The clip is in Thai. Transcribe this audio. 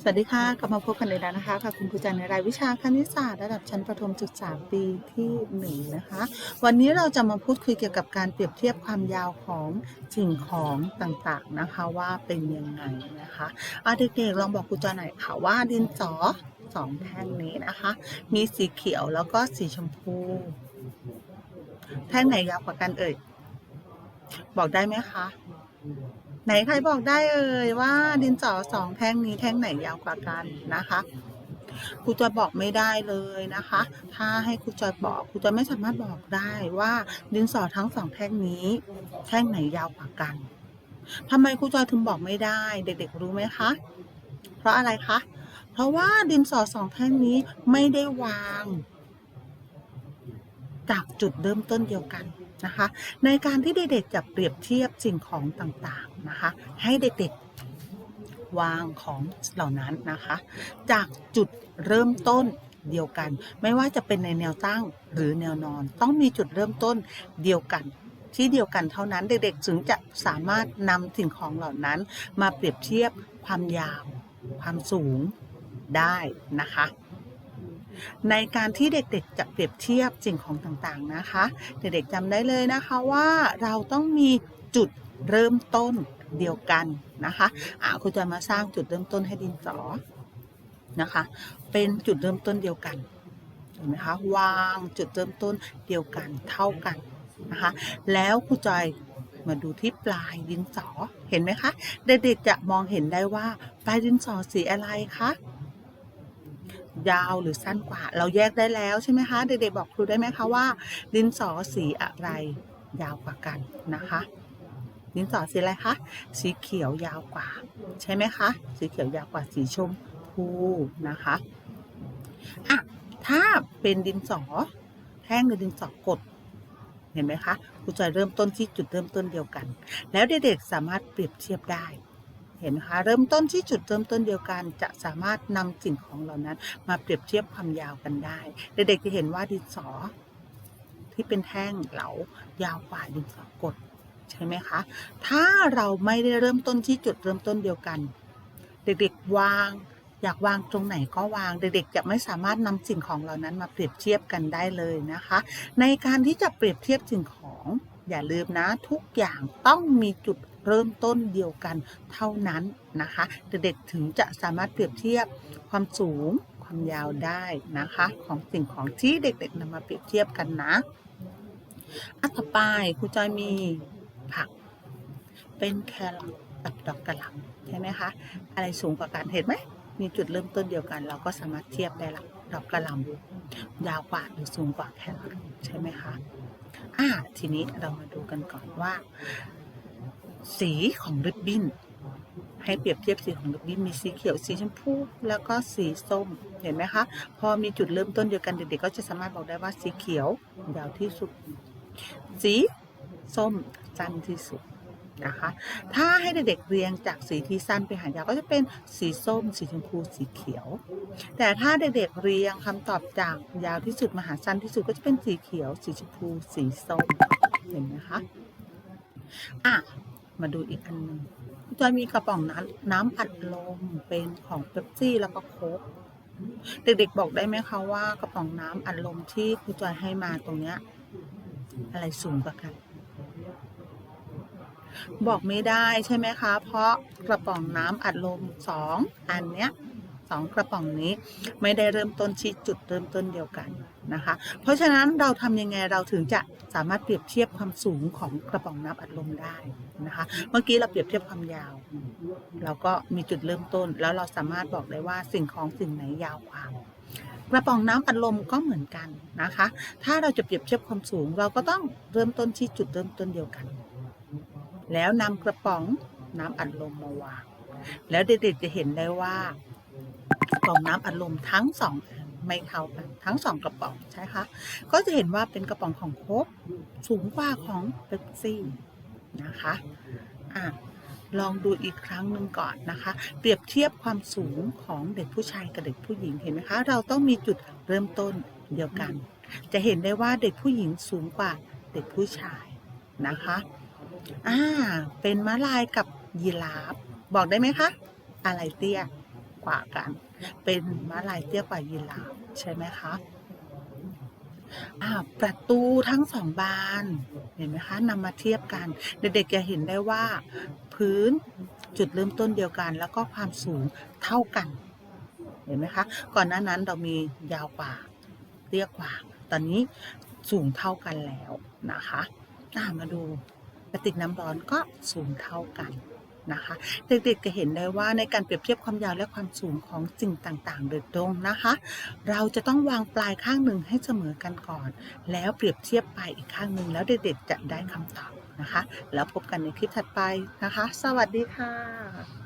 สวัสดีค่ะ กลับมาพบกันเลยแล้วนะคะค่ะคุณครูจันในรายวิชาคณิตศาสตร์ระดับชั้นประถมศึกษาปีที่หนึ่งนะคะ วันนี้เราจะมาพูดคุยเกี่ยวกับการเปรียบเทียบความยาวของสิ่งของต่างๆนะคะว่าเป็นยังไงนะคะอะเด็กๆลองบอกครูจันหน่อยค่ะว่าดินสอสองแท่งนี้นะคะ มีสีเขียวแล้วก็สีชมพู แท่งไหนยาวกว่ากันเอ่ยบอกได้ไหมคะ ไหนใครบอกได้เอ่ยว่าดินสอสองแท่งนี้แท่งไหนยาวกว่ากันนะคะครูจอยบอกไม่ได้เลยนะคะ ถ้าให้ครูจอยบอกครูจอยไม่สามารถบอกได้ว่าดินสอทั้งสองแท่งนี้ แท่งไหนยาวกว่ากันทำไมครูจอยถึงบอกไม่ได้ เด็กๆรู้ไหมคะ เพราะอะไรคะ เพราะว่าดินสอสองแท่งนี้ไม่ได้วาง จากจุดเริ่มต้นเดียวกัน นะคะ ในการที่เด็กๆจะเปรียบเทียบสิ่งของต่างๆนะคะ ให้เด็กๆวางของเหล่านั้นนะคะ จากจุดเริ่มต้นเดียวกัน ไม่ว่าจะเป็นในแนวตั้งหรือแนวนอน ต้องมีจุดเริ่มต้นเดียวกันที่เดียวกันเท่านั้นเด็กๆ ถึงจะสามารถนำสิ่งของเหล่านั้น มาเปรียบเทียบความยาว ความสูงได้นะคะ ในการที่เด็กๆจะเปรียบเทียบสิ่งของต่างๆนะคะ เด็กๆจำได้เลยนะคะว่าเราต้องมีจุดเริ่มต้นเดียวกันนะคะอะครูจะมาสร้างจุดเริ่มต้นให้ดินสอนะคะ เป็นจุดเริ่มต้นเดียวกันเห็นไหมคะวางจุดเริ่มต้นเดียวกันเท่ากันนะคะแล้วครูจอยมาดูที่ปลายดินสอเห็นไหมคะ เด็กๆจะมองเห็นได้ว่าปลายดินสอสีอะไรคะ ยาวหรือสั้นกว่า เราแยกได้แล้วใช่ไหมคะ เด็กๆบอกครูได้ไหมคะว่า ดินสอสีอะไรยาวกว่ากันนะคะ ดินสอสีอะไรคะ สีเขียวยาวกว่า ใช่ไหมคะ สีเขียวยาวกว่าสีชมพูนะคะ อะ ถ้าเป็นดินสอแท่งหรือดินสอกดเห็นไหมคะครูจอยเริ่มต้นที่จุดเริ่มต้นเดียวกัน แล้วเด็กๆสามารถเปรียบเทียบได้ เห็นคะเริ่มต้นที่จุดเริ่มต้นเดียวกัน จะสามารถนำสิ่งของเหล่านั้น มาเปรียบเทียบความยาวกันได้ เด็กๆจะเห็นว่าดินสอ ที่เป็นแท่งเหลายาวกว่าดินสอกดใช่ไหมคะ ถ้าเราไม่ได้เริ่มต้นที่จุดเริ่มต้นเดียวกัน เด็กๆวางอยากวางตรงไหนก็วางเด็กๆจะไม่สามารถนำสิ่งของเหล่านั้นมาเปรียบเทียบกันได้เลยนะคะ ในการที่จะเปรียบเทียบสิ่งของ อย่าลืมนะทุกอย่างต้องมีจุดเริ่มต้นเดียวกันเท่านั้นนะคะ เด็กๆถึงจะสามารถเปรียบเทียบความสูงความยาวได้นะคะ ของสิ่งของที่เด็กๆนำมาเปรียบเทียบกันนะอันต่อไปครูจอยมีผัก เป็นแครอทกับดอกกระหล่ำใช่ไหมคะ อะไรสูงกว่ากันเห็นไหมมีจุดเริ่มต้นเดียวกัน เราก็สามารถเทียบได้ละดอกกระหล่ำยาวกว่าหรือสูงกว่าแครอทใช่ไหมคะ อ่าทีนี้เรามาดูกันก่อนว่า สีของริบบิ้นให้เปรียบเทียบสีของริบบิ้นมีสีเขียวสีชมพูแล้วก็สีส้มเห็นไหมคะ พอมีจุดเริ่มต้นเดียวกันเด็กๆก็จะสามารถบอกได้ว่าสีเขียวยาวที่สุด สีส้มสั้นที่สุด นะคะ ถ้าให้เด็กๆเรียงจากสีที่สั้นไปหายาวก็จะเป็นสีส้ม สีชมพู สีเขียว แต่ถ้าเด็กๆเรียงคำตอบจากยาวที่สุดมาหาสั้นที่สุดก็จะเป็นสีเขียว สีชมพู สีส้ม เห็นไหมคะ อะ มาดูอีกอันหนึงจอยมีกระป๋องน้ำน้ำอัดลมเป็นของเป๊ปซี่แล้วก็โค้กเด็กๆบอกได้ไหมคะว่ากระป๋องน้ำอัดลมที่ครูจอยให้มาตรงเนี้ยอะไรสูงกว่ากัน บอกไม่ได้ใช่ไหมคะ เพราะกระป๋องน้ำอัดลมสองอันเนี้ยสองกระป๋องนี้ไม่ได้เริ่มต้นที่จุดเริ่มต้นเดียวกันนะคะ เพราะฉะนั้นเราทำยังไงเราถึงจะสามารถเปรียบเทียบความสูงของกระป๋องน้ำอัดลมได้นะคะ เมื่อกี้เราเปรียบเทียบความยาว เราก็มีจุดเริ่มต้น แล้วเราสามารถบอกได้ว่าสิ่งของสิ่งไหนยาวกว่ากระป๋องน้ำอัดลมก็เหมือนกันนะคะ ถ้าเราจะเปรียบเทียบความสูง เราก็ต้องเริ่มต้นที่จุดเริ่มต้นเดียวกัน แล้วนำกระป๋องน้ำอัดลมมาวาง แล้วเด็กๆจะเห็นได้ว่ากระป๋องน้ำอัดลมทั้งสองไม่เท่ากันทั้งสองกระป๋องใช่คะก็จะเห็นว่าเป็นกระป๋องของโค้กสูงกว่าของเป๊ปซี่นะคะอะลองดูอีกครั้งหนึ่งก่อนนะคะ เปรียบเทียบความสูงของเด็กผู้ชายกับเด็กผู้หญิงเห็นไหมคะ เราต้องมีจุดเริ่มต้นเดียวกัน จะเห็นได้ว่าเด็กผู้หญิงสูงกว่าเด็กผู้ชายนะคะ อ่า เป็นม้าลายกับยีราฟ บอกได้ไหมคะ อะไรเตี้ยกว่ากัน เป็นม้าลายเตี้ยกว่ายีราฟใช่ไหมคะอ่าประตูทั้งสองบานเห็นไหมคะนำมาเทียบกัน เด็กๆจะเห็นได้ว่า พื้นจุดเริ่มต้นเดียวกัน แล้วก็ความสูงเท่ากัน เห็นไหมคะ ก่อนหน้านั้นเรามียาวกว่าเตี้ยกว่า ตอนนี้สูงเท่ากันแล้วนะคะอ่ามาดู ระติกน้ำร้อนก็สูงเท่ากันนะคะ เด็กๆจะเห็นได้ว่าในการเปรียบเทียบความยาวและความสูงของสิ่งต่างๆ โดยตรงนะคะ เราจะต้องวางปลายข้างหนึ่งให้เสมอกันก่อน แล้วเปรียบเทียบปลายอีกข้างหนึ่งแล้วเด็กๆจะได้คำตอบนะคะ แล้วพบกันในคลิปถัดไปนะคะ สวัสดีค่ะ